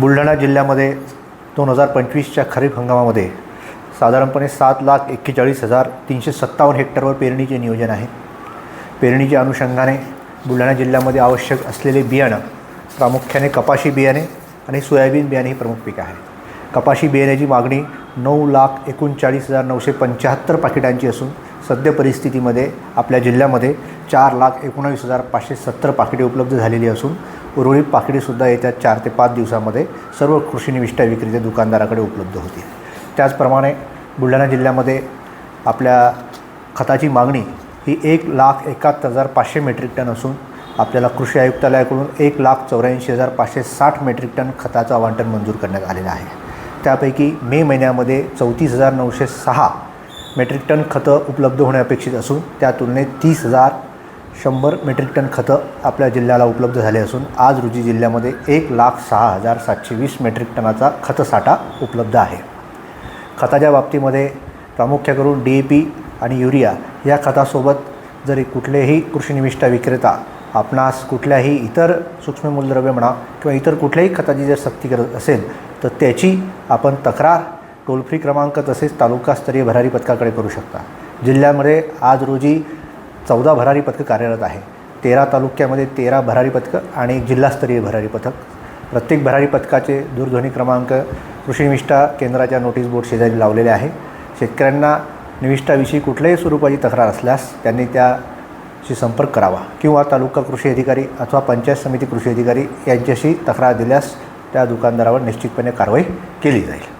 बुलढाणा जिल्ह्यामध्ये दोन हजार पंचवीसच्या खरीप हंगामामध्ये साधारणपणे सात लाख एक्केचाळीस हजार तीनशे सत्तावन्न हेक्टरवर पेरणीचे नियोजन आहे. पेरणीच्या अनुषंगाने बुलढाणा जिल्ह्यामध्ये आवश्यक असलेले बियाणं प्रामुख्याने कपाशी बियाणे आणि सोयाबीन बियाणे ही प्रमुख पिकं आहे कपाशी बियाण्याची मागणी नऊ लाख एकोणचाळीस हजार नऊशे पंच्याहत्तर पाकिटांची असून सद्य परिस्थितीमध्ये आपल्या जिल्ह्यामध्ये चार लाख एकोणावीस हजार पाचशे सत्तर पाकिटे उपलब्ध झालेली असून उर्वरित पाकिटेसुद्धा येत्या चार ते पाच दिवसामध्ये सर्व कृषी निविष्ठा विक्रेते दुकानदाराकडे उपलब्ध होतील. त्याचप्रमाणे बुलढाणा जिल्ह्यामध्ये आपल्या खताची मागणी ही एक लाख एकाहत्तर हजार पाचशे मेट्रिक टन असून आपल्याला कृषी आयुक्तालयाकडून एक लाख चौऱ्याऐंशी हजार पाचशे साठ मेट्रिक टन खताचं आवंटन मंजूर करण्यात आलेलं आहे. त्यापैकी मे महिन्यामध्ये चौतीस हजार नऊशे सहा मेट्रिक टन खतं उपलब्ध होणे अपेक्षित असून त्या तुलनेत तीस हजार शंभर मेट्रिक टन खतं आपल्या जिल्ह्याला उपलब्ध झाले असून आज रोजी जिल्ह्यामध्ये एक लाख सहा हजार सातशे वीस मेट्रिक टनाचा खतसाठा उपलब्ध आहे. खताच्या बाबतीमध्ये प्रामुख्य करून डी ए पी आणि युरिया या खतासोबत जरी कुठलेही कृषीनिविष्ठा विक्रेता आपणास कुठल्याही इतर सूक्ष्म मूलद्रव्य म्हणा किंवा इतर कुठल्याही खताची जर सक्ती करत असेल तर त्याची आपण तक्रार टोल फ्री क्रमांक तसेच तालुकास्तरीय भरारी पथकाकडे करू शकता. जिल्ह्यामध्ये आज रोजी चौदा भरारी पथकं कार्यरत आहे. तेरा तालुक्यामध्ये तेरा भरारी पथकं आणि एक जिल्हास्तरीय भरारी पथक. प्रत्येक भरारी पथकाचे दूरध्वनी क्रमांक कृषी निविष्ठा केंद्राच्या नोटीस बोर्ड शेजारी लावलेले आहे. शेतकऱ्यांना निविष्ठाविषयी कुठल्याही स्वरूपाची तक्रार असल्यास त्यांनी त्याशी संपर्क करावा किंवा तालुका कृषी अधिकारी अथवा पंचायत समिती कृषी अधिकारी यांच्याशी तक्रार दिल्यास त्या दुकानदारावर निश्चितपणे कारवाई केली जाईल.